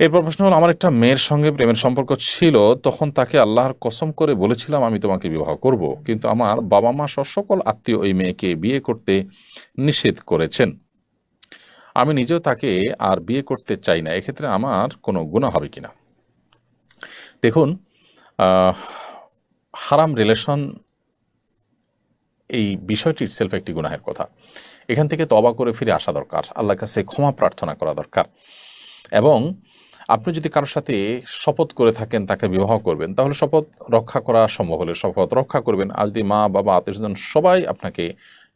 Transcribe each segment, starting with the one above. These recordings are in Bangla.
এরপর প্রশ্ন হলো, আমার একটা মেয়ের সঙ্গে প্রেমের সম্পর্ক ছিল, তখন তাকে আল্লাহর কসম করে বলেছিলাম আমি তোমাকে বিবাহ করব। কিন্তু আমার বাবা মা সহ সকল আত্মীয় ওই মেয়েকে বিয়ে করতে নিষেধ করেছেন। আমি নিজেও তাকে আর বিয়ে করতে চাই না, এক্ষেত্রে আমার কোনো গুণা হবে কিনা? দেখুন হারাম রিলেশন এই বিষয়টি ইটসেলফ একটি গুনাহের কথা। এখান থেকে তবা করে ফিরে আসা দরকার, আল্লাহর কাছে ক্ষমা প্রার্থনা করা দরকার। এবং আপনি যদি কারোর সাথে শপথ করে থাকেন, তাকে বিবাহ করবেন, তাহলে শপথ রক্ষা করা সম্ভব হলে শপথ রক্ষা করবেন। আর যদি মা, বাবা, আত্মীয়স্বজন সবাই আপনাকে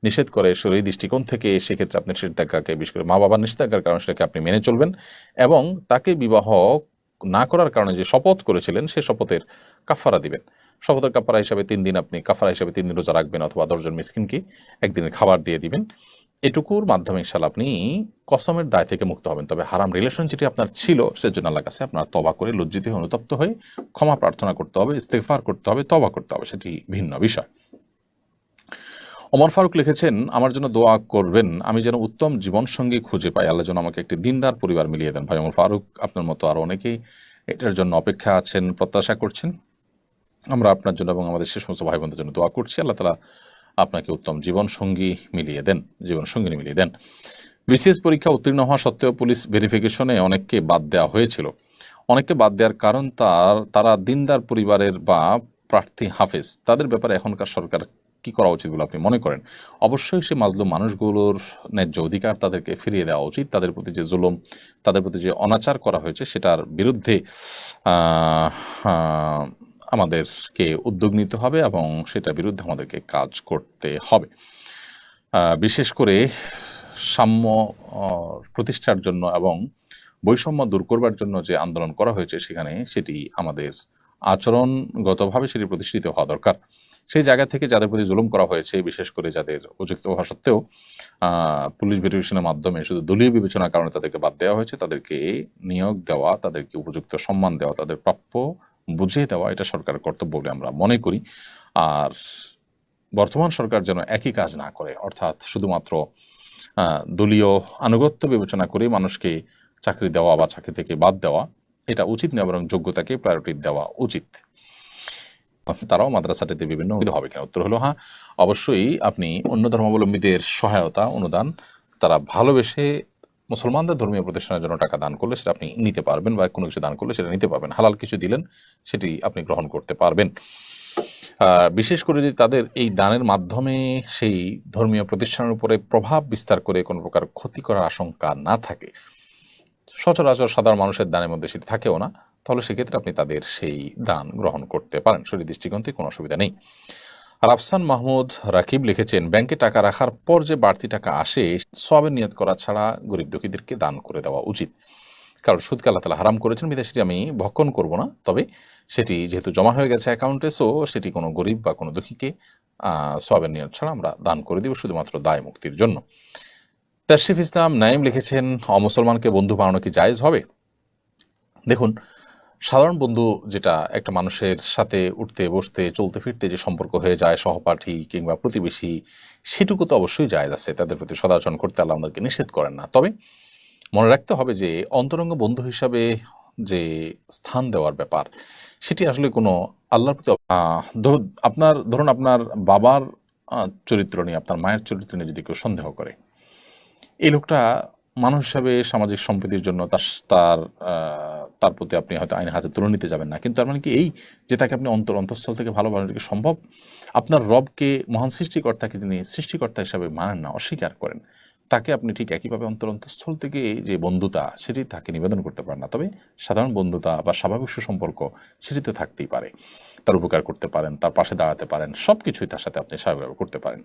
নিষেধ করে শরীর দৃষ্টিকোণ থেকে, সেক্ষেত্রে আপনি নিষেধাজ্ঞাকে বিশেষ করে মা, বাবার নিষেধাজ্ঞার কারণে সেটাকে আপনি মেনে চলবেন এবং তাকে বিবাহ না করার কারণে যে শপথ করেছিলেন, সে শপথের কাফারা দিবেন। শপথের কাফারা হিসাবে তিন দিন আপনি কাফারা হিসাবে তিন দিন রোজা রাখবেন অথবা দশজন মিসকিনকে একদিনের খাবার দিয়ে দিবেন। এটুকুর মাধ্যমে ইনশাল্লাহ আপনি কসমের দায় থেকে মুক্ত হবেন। তবে হারাম রিলেশন যেটি আপনার ছিল, সেজন্য আল্লাহর কাছে আপনার তবা করে লজ্জিত হয়ে, অনুতপ্ত হয়ে ক্ষমা প্রার্থনা করতে হবে ইস্তেফার করতে হবে তবা করতে হবে, সেটি ভিন্ন বিষয়। ওমর ফারুক লিখেছেন, আমার জন্য দোয়া করবেন, আমি যেন উত্তম জীবনসঙ্গী খুঁজে পাই। আল্লাহ যেন আমাকে একটি দিনদার পরিবার মিলিয়ে দেন। ভাই ওমর ফারুক, আপনার মতো আরও অনেকেই এটার জন্য অপেক্ষা আছেন, প্রত্যাশা করছেন। আমরা আপনার জন্য এবং আমাদের সে সমস্ত ভাই বোনদের জন্য দোয়া করছি। আল্লাহ তালা আপনাকে উত্তম জীবনসঙ্গী মিলিয়ে দেন, জীবনসঙ্গিনী মিলিয়ে দেন। বিসিএস পরীক্ষা উত্তীর্ণ হওয়া সত্ত্বেও পুলিশ ভেরিফিকেশনে অনেককে বাদ দেওয়া হয়েছিল। অনেককে বাদ দেওয়ার কারণ তার, তারা দিনদার পরিবারের বা প্রার্থী হাফেজ। তাদের ব্যাপারে এখনকার সরকার কি করা উচিত বলে আপনি মনে করেন? অবশ্যই সে মাজলুম মানুষগুলোর ন্যায্য অধিকার তাদেরকে ফিরিয়ে দেওয়া উচিত। তাদের প্রতি যে জুলুম, তাদের প্রতি যে অনাচার করা হয়েছে, সেটার বিরুদ্ধে আমাদেরকে উদ্যোগ নিতে হবে এবং সেটার বিরুদ্ধে আমাদেরকে কাজ করতে হবে। বিশেষ করে সাম্য প্রতিষ্ঠার জন্য এবং বৈষম্য দূর করবার জন্য যে আন্দোলন করা হয়েছে সেখানে সেটি আমাদের আচরণগতভাবে সেটি প্রতিষ্ঠিত হওয়া দরকার। সেই জায়গা থেকে যাদের প্রতি জুলুম করা হয়েছে, বিশেষ করে যাদের উপযুক্ত হওয়া সত্ত্বেও পুলিশ ভেরিফিকেশনের মাধ্যমে শুধু দলীয় বিবেচনার কারণে তাদেরকে বাদ দেওয়া হয়েছে, তাদেরকে নিয়োগ দেওয়া, তাদেরকে উপযুক্ত সম্মান দেওয়া, তাদের প্রাপ্য বুঝিয়ে দেওয়া, এটা সরকারের কর্তব্য বলে আমরা মনে করি। আর বর্তমান সরকার যেন একই কাজ না করে, অর্থাৎ শুধুমাত্র দলীয় আনুগত্য বিবেচনা করে মানুষকে চাকরি দেওয়া বা চাকরি থেকে বাদ দেওয়া, এটা উচিত নয়, বরং যোগ্যতাকে প্রায়োরিটি দেওয়া উচিত। তারাও মাদ্রাসাটিতে বিভিন্ন সুবিধা হবে কিনা? উত্তর হলো হ্যাঁ অবশ্যই আপনি অন্য ধর্মাবলম্বীদের সহায়তা, অনুদান তারা ভালোবেসে মুসলমানদের ধর্মীয় প্রতিষ্ঠানের জন্য টাকা দান করলে সেটা আপনি নিতে পারবেন বা কোনো কিছু দান করলে সেটা নিতে পারবেন। হালাল কিছু দিলেন, সেটি আপনি গ্রহণ করতে পারবেন। বিশেষ করে যদি তাদের এই দানের মাধ্যমে সেই ধর্মীয় প্রতিষ্ঠানের উপরে প্রভাব বিস্তার করে কোনো প্রকার ক্ষতি করার আশঙ্কা না থাকে, সচরাচর সাধারণ মানুষের দানের মধ্যে সেটি থাকেও না, তাহলে সেক্ষেত্রে আপনি তাদের সেই দান গ্রহণ করতে পারেন। শরীর দৃষ্টিকোণ থেকে কোনো অসুবিধা নেই। রাফসান মাহমুদ রাকিব লিখেছেন, ব্যাংকে টাকা রাখার পর যে বাড়তি টাকা আসে সবের নিয়ত করা ছাড়া গরিব দুঃখীদেরকে দান করে দেওয়া উচিত। কারণ সুদকে আল্লাহ তালা হারাম করেছেন বিধায় সেটি আমি ভক্ষণ করব না। তবে সেটি যেহেতু জমা হয়ে গেছে অ্যাকাউন্টে, সো সেটি কোনো গরিব বা কোনো দুঃখীকে সবের নিয়ত ছাড়া আমরা দান করে দিব শুধুমাত্র দায় মুক্তির জন্য। তাশরিফ ইসলাম নাইম লিখেছেন অমুসলমানকে বন্ধু বানানো কি জায়েজ হবে? দেখুন সাধারণ বন্ধু যেটা একটা মানুষের সাথে উঠতে, বসতে, চলতে, ফিরতে যে সম্পর্ক হয়ে যায়, সহপাঠী কিংবা প্রতিবেশী, সেটুকু তো অবশ্যই জায়েজ আছে। তাদের প্রতি সদাচরণ করতে আল্লাহ আমাদেরকে নিষেধ করেন না। তবে মনে রাখতে হবে যে অন্তরঙ্গ বন্ধু হিসাবে যে স্থান দেওয়ার ব্যাপার, সেটি আসলে কোনো আল্লাহর প্রতি আপনার, ধরুন আপনার বাবার চরিত্র নিয়ে, আপনার মায়ের চরিত্র নিয়ে যদি কেউ সন্দেহ করে, এই লোকটা মানুষ হিসাবে সামাজিক সম্প্রীতির জন্য তার তার তার প্রতি আপনি হয়তো আইনের হাতে তুলে নিতে যাবেন না। কিন্তু তার মানে কি এই যে তাকে আপনি অন্তর, অন্তঃস্থল থেকে ভালোবাসা কি সম্ভব? আপনার রবকে মহান সৃষ্টিকর্তাকে তিনি সৃষ্টিকর্তা হিসাবে মানেন না, অস্বীকার করেন, তাকে আপনি ঠিক একইভাবে অন্তর, অন্তঃস্থল থেকে যে বন্ধুতা, সেটি তাকে নিবেদন করতে পারেন না। তবে সাধারণ বন্ধুতা বা স্বাভাবিক সুসম্পর্ক সেটি তো থাকতেই পারে। তার উপকার করতে পারেন, তার পাশে দাঁড়াতে পারেন সব কিছুই তার সাথে আপনি স্বাভাবিকভাবে করতে পারেন।